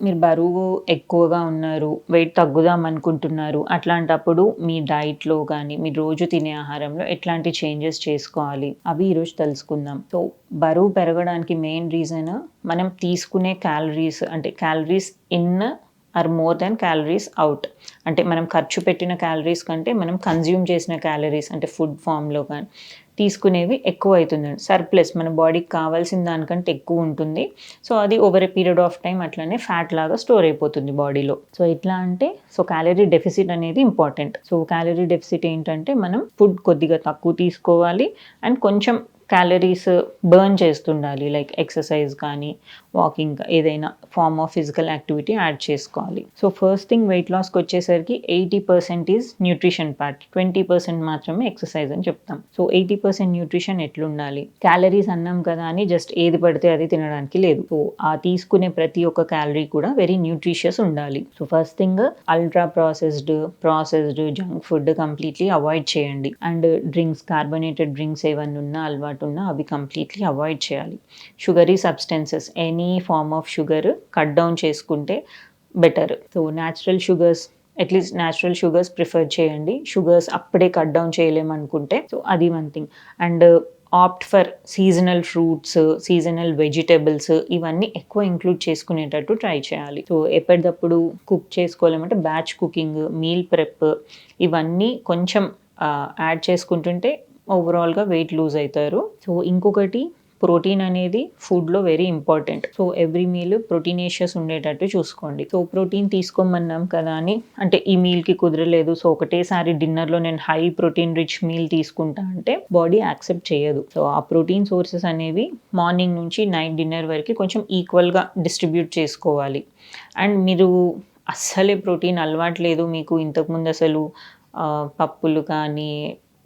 మీరు బరువు ఎక్కువగా ఉన్నారు వెయిట్ తగ్గుదాం అనుకుంటున్నారు అట్లాంటప్పుడు మీ డైట్లో కానీ మీరు రోజు తినే ఆహారంలో ఎట్లాంటి చేంజెస్ చేసుకోవాలి? అవి ఈరోజు తెలుసుకుందాం. సో బరువు పెరగడానికి మెయిన్ రీజన్ మనం తీసుకునే క్యాలరీస్ అంటే calories in are more than calories out అంటే మనం ఖర్చు పెట్టిన క్యాలరీస్ కంటే మనం కన్జ్యూమ్ చేసిన క్యాలరీస్ అంటే ఫుడ్ ఫామ్లో కానీ తీసుకునేవి ఎక్కువ అవుతుందండి సర్ప్లస్ మన బాడీకి కావాల్సిన దానికంటే ఎక్కువ ఉంటుంది. సో అది over a period of time అట్లనే ఫ్యాట్ లాగా స్టోర్ అయిపోతుంది బాడీలో. సో ఎట్లా అంటే సో క్యాలరీ డెఫిసిట్ అనేది ఇంపార్టెంట్ సో క్యాలరీ డెఫిసిట్ ఏంటంటే మనం ఫుడ్ కొద్దిగా తక్కువ తీసుకోవాలి. అండ్ కొంచెం క్యాలరీస్ బర్న్ చేస్తుండాలి. లైక్ ఎక్సర్సైజ్ కానీ వాకింగ్ ఏదైనా form of physical activity add చేసుకోవాలి. సో ఫస్ట్ థింగ్ వెయిట్ లాస్కి వచ్చేసరికి eighty percent is nutrition part. Twenty percent మాత్రమే ఎక్సర్సైజ్ అని చెప్తాం. So eighty percent nutrition ఎట్లుండాలి? Calories అన్నాం కదా అని జస్ట్ ఏది పడితే అది తినడానికి లేదు. సో ఆ తీసుకునే ప్రతి ఒక్క క్యాలరీ కూడా వెరీ న్యూట్రిషియస్ ఉండాలి. So first thing ultra processed processed junk food completely avoid చేయండి. అండ్ డ్రింక్స్ కార్బోనేటెడ్ డ్రింక్స్ ఏమన్నా ఉన్నా అలవాటు ఉన్నా అవి కంప్లీట్లీ అవాయిడ్ చేయాలి. Sugary substances in form of sugar cut down చేసుకుంటే better so natural sugars at least natural sugars prefer చేయండి. Sugars అప్పుడే కట్ డౌన్ చేయలేమనుకుంటే సో అది one thing and opt for seasonal fruits seasonal vegetables ఇవన్నీ ఎక్కువ include చేసుకునేటట్టు try చేయాలి. So ఎప్పటికప్పుడు కుక్ చేసుకోలేమంటే బ్యాచ్ కుకింగ్ మీల్ ప్రెప్ ఇవన్నీ కొంచెం uh, యాడ్ చేసుకుంటుంటే ఓవరాల్గా వెయిట్ లూజ్ అవుతారు. సో ఇంకొకటి ప్రోటీన్ అనేది ఫుడ్లో very important. So every meal proteinaceous ఉండేటట్టు చూసుకోండి. సో ప్రోటీన్ తీసుకోమన్నాం కదా అని అంటే ఈ మీల్కి కుదరలేదు. సో ఒకటేసారి డిన్నర్లో నేను హై ప్రోటీన్ రిచ్ మీల్ తీసుకుంటా అంటే బాడీ యాక్సెప్ట్ చేయదు. సో ఆ ప్రోటీన్ సోర్సెస్ అనేవి మార్నింగ్ నుంచి నైట్ డిన్నర్ వరకు కొంచెం ఈక్వల్గా డిస్ట్రిబ్యూట్ చేసుకోవాలి. అండ్ మీరు అస్సలే ప్రోటీన్ అలవాట్లేదు మీకు ఇంతకుముందు అసలు పప్పులు కానీ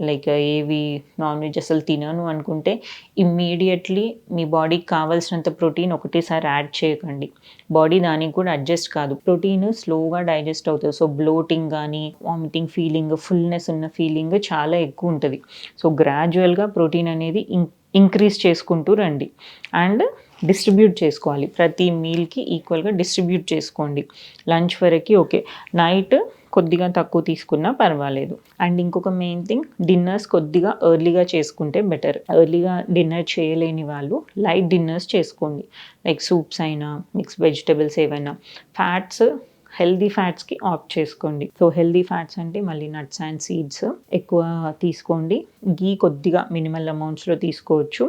లైక్ ఏవి నాన్ వెజ్ అసలు తినను అనుకుంటే ఇమ్మీడియట్లీ మీ బాడీకి కావాల్సినంత ప్రోటీన్ ఒకటేసారి యాడ్ చేయకండి. బాడీ దానికి కూడా అడ్జస్ట్ కాదు. ప్రోటీన్ స్లోగా డైజెస్ట్ అవుతుంది. సో బ్లోటింగ్ కానీ వామిటింగ్ ఫీలింగ్ ఫుల్నెస్ ఉన్న ఫీలింగ్ చాలా ఎక్కువ ఉంటుంది. సో గ్రాడ్యువల్గా ప్రోటీన్ అనేది ఇం ఇంక్రీజ్ చేసుకుంటూ రండి. అండ్ డిస్ట్రిబ్యూట్ చేసుకోవాలి. ప్రతి మీల్కి ఈక్వల్గా డిస్ట్రిబ్యూట్ చేసుకోండి. లంచ్ వరకు ఓకే. నైట్ కొద్దిగా తక్కువ తీసుకున్నా పర్వాలేదు. అండ్ ఇంకొక మెయిన్ థింగ్ డిన్నర్స్ కొద్దిగా ఎర్లీగా చేసుకుంటే బెటర్ ఎర్లీగా డిన్నర్ చేయలేని వాళ్ళు లైట్ డిన్నర్స్ చేసుకోండి. లైక్ సూప్స్ అయినా మిక్స్ వెజిటబుల్స్ ఏవైనా. ఫ్యాట్స్ హెల్దీ ఫ్యాట్స్కి ఆప్ట్ చేసుకోండి. సో హెల్దీ ఫ్యాట్స్ అంటే మళ్ళీ నట్స్ అండ్ సీడ్స్ ఎక్కువ తీసుకోండి. గీ కొద్దిగా మినిమల్ అమౌంట్స్లో తీసుకోవచ్చు.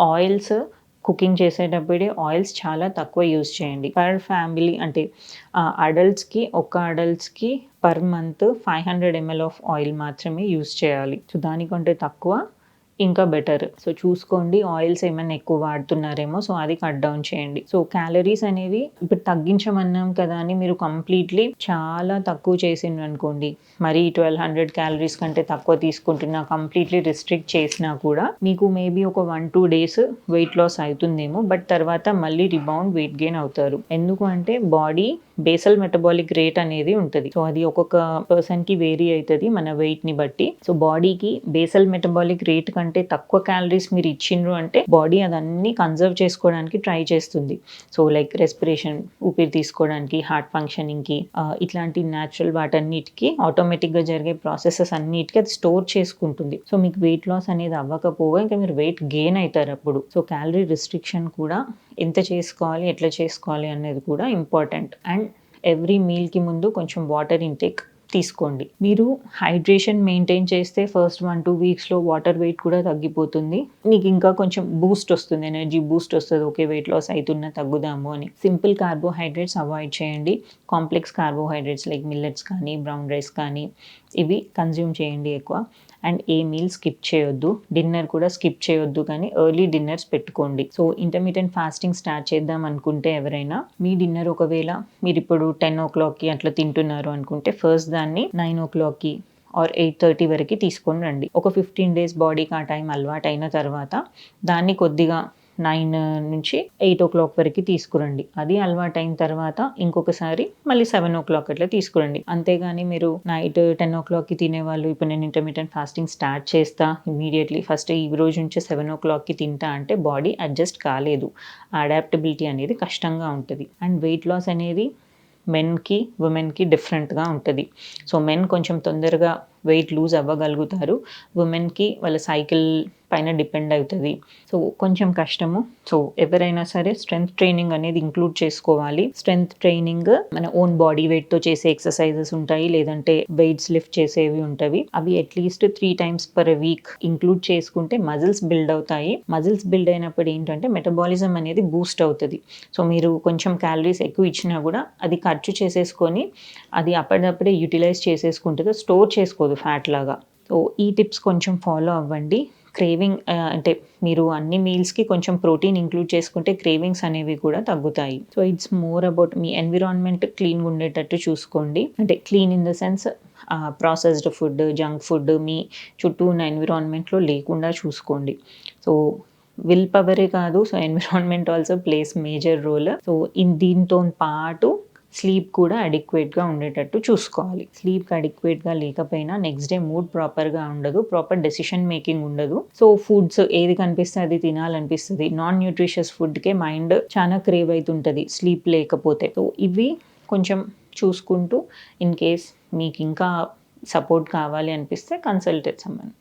ఆయిల్స్ కుకింగ్ చేసేటప్పుడే ఆయిల్స్ చాలా తక్కువ యూజ్ చేయండి. పర్ ఫ్యామిలీ అంటే అడల్ట్స్కి ఒక అడల్ట్స్కి per month five hundred ml of oil మాత్రమే యూస్ చేయాలి. సో దానికంటే తక్కువ ఇంకా బెటర్ సో చూసుకోండి. ఆయిల్స్ ఏమైనా ఎక్కువ వాడుతున్నారేమో సో అది కట్ డౌన్ చేయండి. సో క్యాలరీస్ అనేవి ఇప్పుడు తగ్గించమన్నాం కదా అని మీరు కంప్లీట్లీ చాలా తక్కువ చేసిండ్రు అనుకోండి మరి ట్వెల్వ్ హండ్రెడ్ క్యాలరీస్ కంటే తక్కువ తీసుకుంటున్నా కంప్లీట్లీ రిస్ట్రిక్ట్ చేసినా కూడా మీకు మేబీ ఒక one two days weight loss అవుతుందేమో బట్ తర్వాత మళ్ళీ రిబౌండ్ వెయిట్ గెయిన్ అవుతారు. ఎందుకు అంటే బాడీ బేసల్ మెటబాలిక్ రేట్ అనేది ఉంటుంది. సో అది ఒక్కొక్క పర్సన్కి వేరీ అవుతుంది మన వెయిట్ని బట్టి. సో బాడీకి బేసల్ మెటబాలిక్ రేట్ కంటే తక్కువ క్యాలరీస్ మీరు ఇచ్చిండ్రు అంటే బాడీ అదన్నీ కన్జర్వ్ చేసుకోవడానికి ట్రై చేస్తుంది. సో లైక్ రెస్పిరేషన్ ఊపిరి తీసుకోవడానికి హార్ట్ ఫంక్షనింగ్కి ఇట్లాంటి న్యాచురల్ వాటన్నిటికీ ఆటోమేటిక్గా జరిగే ప్రాసెసెస్ అన్నిటికీ అది స్టోర్ చేసుకుంటుంది. సో మీకు వెయిట్ లాస్ అనేది అవ్వకపోగా ఇంకా మీరు వెయిట్ గెయిన్ అవుతారు అప్పుడు. సో క్యాలరీ రిస్ట్రిక్షన్ కూడా ఎంత చేసుకోవాలి ఎట్లా చేసుకోవాలి అనేది కూడా ఇంపార్టెంట్. అండ్ ఎవ్రీ మీల్కి ముందు కొంచెం వాటర్ ఇంటేక్ తీసుకోండి. మీరు హైడ్రేషన్ మెయింటైన్ చేస్తే ఫస్ట్ వన్ టూ వీక్స్లో వాటర్ వెయిట్ కూడా తగ్గిపోతుంది. మీకు ఇంకా కొంచెం బూస్ట్ వస్తుంది ఎనర్జీ బూస్ట్ వస్తుంది. ఓకే వెయిట్ లాస్ అవుతున్నా తగ్గుదాము అని. సింపుల్ కార్బోహైడ్రేట్స్ అవాయిడ్ చేయండి. కాంప్లెక్స్ కార్బోహైడ్రేట్స్ లైక్ మిల్లెట్స్ కానీ బ్రౌన్ రైస్ కానీ ఇవి కన్జ్యూమ్ చేయండి ఎక్కువ. అండ్ ఏ మీల్ స్కిప్ చేయొద్దు. డిన్నర్ కూడా స్కిప్ చేయొద్దు కానీ ఎర్లీ డిన్నర్స్ పెట్టుకోండి. సో ఇంటర్మీడియట్ ఫాస్టింగ్ స్టార్ట్ చేద్దాం అనుకుంటే ఎవరైనా మీ డిన్నర్ ఒకవేళ మీరు ఇప్పుడు టెన్ ఓ క్లాక్కి అట్లా తింటున్నారు అనుకుంటే ఫస్ట్ దాన్ని నైన్ ఓ క్లాక్కి ఆర్ ఎయిట్ థర్టీ వరకు తీసుకొని రండి. ఒక ఫిఫ్టీన్ డేస్ బాడీకి ఆ టైం అలవాటు అయిన తర్వాత దాన్ని కొద్దిగా నైన్ నుంచి ఎయిట్ ఓ క్లాక్ వరకు తీసుకురండి. అది అలవాటు అయిన తర్వాత ఇంకొకసారి మళ్ళీ సెవెన్ ఓ క్లాక్ అట్లా తీసుకురండి. అంతేగాని మీరు నైట్ టెన్ ఓ క్లాక్కి తినేవాళ్ళు ఇప్పుడు నేను ఇంటర్మీడియట్ ఫాస్టింగ్ స్టార్ట్ చేస్తా ఇమీడియట్లీ ఫస్ట్ ఈ రోజు నుంచి సెవెన్ ఓ క్లాక్కి తింటా అంటే బాడీ అడ్జస్ట్ కాలేదు. అడాప్టబిలిటీ అనేది కష్టంగా ఉంటుంది. అండ్ వెయిట్ లాస్ అనేది మెన్కి ఉమెన్కి డిఫరెంట్గా ఉంటుంది. సో మెన్ కొంచెం తొందరగా వెయిట్ లూజ్ అవ్వగలుగుతారు. ఉమెన్కి వాళ్ళ సైకిల్ పైన డిపెండ్ అవుతుంది. సో కొంచెం కష్టము. సో ఎవరైనా సరే స్ట్రెంగ్త్ ట్రైనింగ్ అనేది ఇంక్లూడ్ చేసుకోవాలి. స్ట్రెంగ్త్ ట్రైనింగ్ మన ఓన్ బాడీ వెయిట్తో చేసే ఎక్సర్సైజెస్ ఉంటాయి. లేదంటే వెయిట్స్ లిఫ్ట్ చేసేవి ఉంటాయి అవి at least three times per week include చేసుకుంటే మజిల్స్ బిల్డ్ అవుతాయి. మజిల్స్ బిల్డ్ అయినప్పుడు ఏంటంటే మెటబాలిజం అనేది బూస్ట్ అవుతుంది. సో మీరు కొంచెం క్యాలరీస్ ఎక్కువ ఇచ్చినా కూడా అది ఖర్చు చేసేసుకొని అది అప్పటిదప్పుడే యూటిలైజ్ చేసేసుకుంటుంది స్టోర్ చేసుకోదు. ఫ్యాట్ లాగా. సో ఈ టిప్స్ కొంచెం ఫాలో అవ్వండి. క్రేవింగ్ uh, అంటే మీరు అన్ని మీల్స్కి కొంచెం ప్రోటీన్ ఇంక్లూడ్ చేసుకుంటే క్రేవింగ్స్ అనేవి కూడా తగ్గుతాయి. సో ఇట్స్ మోర్ అబౌట్ మీ ఎన్విరాన్మెంట్ క్లీన్గా ఉండేటట్టు చూసుకోండి. అంటే clean in the sense processed food junk food మీ చుట్టూ ఉన్న ఎన్విరాన్మెంట్లో లేకుండా చూసుకోండి. సో విల్ పవరే కాదు. So environment also plays major role so in దీంతో పాటు స్లీప్ కూడా అడిక్వేట్గా ఉండేటట్టు చూసుకోవాలి. స్లీప్కి అడిక్వేట్గా లేకపోయినా నెక్స్ట్ డే మూడ్ ప్రాపర్గా ఉండదు. ప్రాపర్ డెసిషన్ మేకింగ్ ఉండదు. సో ఫుడ్స్ ఏది కనిపిస్తే అది తినాలనిపిస్తుంది. నాన్ న్యూట్రిషియస్ ఫుడ్కే మైండ్ చాలా క్రేవ్ అవుతుంటుంది స్లీప్ లేకపోతే. సో ఇవి కొంచెం చూసుకుంటూ ఇన్ కేస్ మీకు ఇంకా సపోర్ట్ కావాలి అనిపిస్తే కన్సల్టెడ్ సమ్మన్